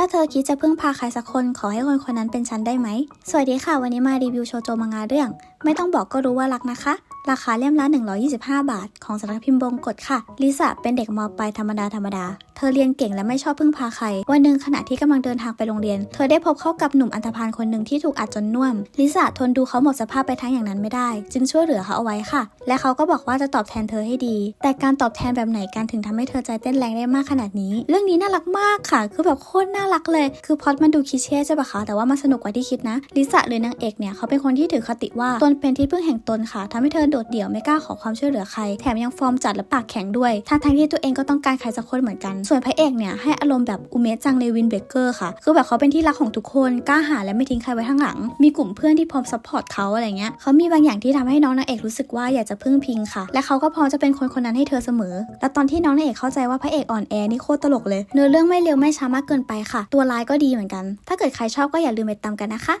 ถ้าเธอคิดจะพึ่งพาใครสักคนขอให้คนคนนั้นเป็นฉันได้ไหม สวัสดีค่ะ วันนี้มารีวิวโชโจมังงะเรื่อง ไม่ต้องบอกก็รู้ว่ารักนะคะ ราคาเล่มละ 125 บาท ของสำนักพิมพ์บงกฎค่ะ ลิซ่าเป็นเด็กมปลายธรรมดาธรรมดา เธอเรียนเก่งและไม่ชอบพึ่งพาใคร วันหนึ่งขณะที่กำลังเดินทางไปโรงเรียน เธอได้พบเข้ากับหนุ่มอันธพาลคนหนึ่งที่ถูกอัดจนน่วม ลิซ่าทนดูเขาหมดสภาพไปทั้งอย่างนั้นไม่ได้ จึงช่วยเหลือเขาเอาไว้ค่ะ และเขาก็บอกว่าจะตอบแทนเธอให้ดี แต่การตอบแทนแบบไหนกันถึงทำให้เธอใจเต้นแรงได้มากขนาดนี้ เรื่องนี้น่ารักมากค่ะ คือแบบโคตรน่ารักเลย คือพอดมันดูคิเช่ใช่ปะคะแต่ว่ามันสนุกกว่าที่คิดนะลิซ่าหรือนางเอกเนี่ยเขาเป็นคนที่ถือคติว่าตนเป็นที่พึ่งแห่งตนค่ะทำให้เธอโดดเดี่ยวไม่กล้าขอความช่วยเหลือใคร แถมยังฟอร์มจัดและปากแข็งด้วยทั้งทั้งที่ตัวเองก็ต้องการใครสักคนเหมือนกันส่วนพระเอกเนี่ยให้อารมณ์แบบอุเมจังในวินเบเกอร์ค่ะ คือแบบเขาเป็นที่รักของทุกคนกล้าหาและไม่ทิ้งใครไว้ข้างหลัง มีกลุ่มเพื่อนที่พร้อมซัพพอร์ตเขาอะไรเงี้ยเขามีบางอย่างที่ทำให้น้องนางเอกรู้สึกว่าอยากจะพึ่งพิงค่ะ และเขาก็พร้อมจะเป็นคนคนนั้นให้เธอเสมอและตอนที่น้องนางเอกเข้าใจว่าพระเอกอ่อนแอนี่โคตรตลกเลย เนื้อเรื่องไม่เร็วไม่ช้ามากเกินไปค่ะ ตัวร้ายก็ดีเหมือนกัน ถ้าเกิดใครชอบก็อย่าลืมไปตามกันนะคะ